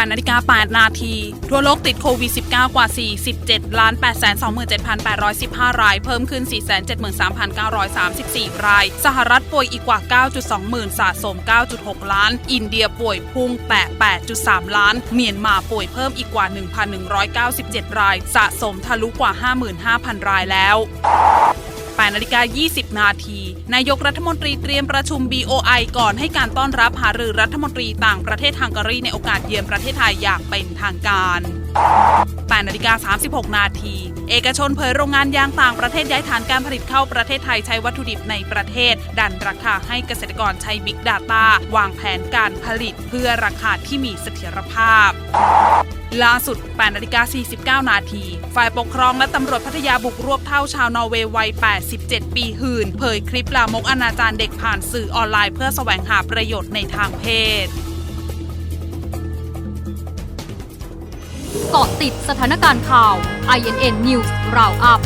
8นาฬิกา8นาที ทั่วโลกติดโควิด -19 กว่า 47ล้าน827,815 ราย เพิ่มขึ้น 473,934 ราย สหรัฐป่วยอีกกว่า 9.2 หมื่นสะสม 9.6 ล้าน อินเดียป่วยพุ่งแตะ8.3 ล้าน เมียนมาป่วยเพิ่มอีกกว่า 1,197 ราย สะสมทะลุกว่า 55,000 รายแล้ว 8นาฬิกา20 นาที นายกรัฐมนตรีเตรียมประชุม BOI ก่อนให้การต้อนรับหารือรัฐมนตรีต่างประเทศฮังการีในโอกาสเยือนประเทศไทยอย่างเป็นทางการ8นาฬิกา36 นาที เอกชนเผยโรงงานยางต่างประเทศย้ายฐานการผลิตเข้าประเทศไทยใช้วัตถุดิบในประเทศ ดันราคาให้เกษตรกรใช้ Big Data วางแผนการผลิตเพื่อราคาที่มีเสถียรภาพ ล่าสุด8นาฬิกา49 นาที ฝ่ายปกครองและตำรวจพัทยาบุกรวบเท่าชาวนอร์เวย์วัย 87 ปีหื่น เผยคลิปลามกอนาจารเด็กผ่านสื่อออนไลน์เพื่อแสวงหาประโยชน์ในทางเพศ เกาะติดสถานการณ์ข่าว INN News Roundup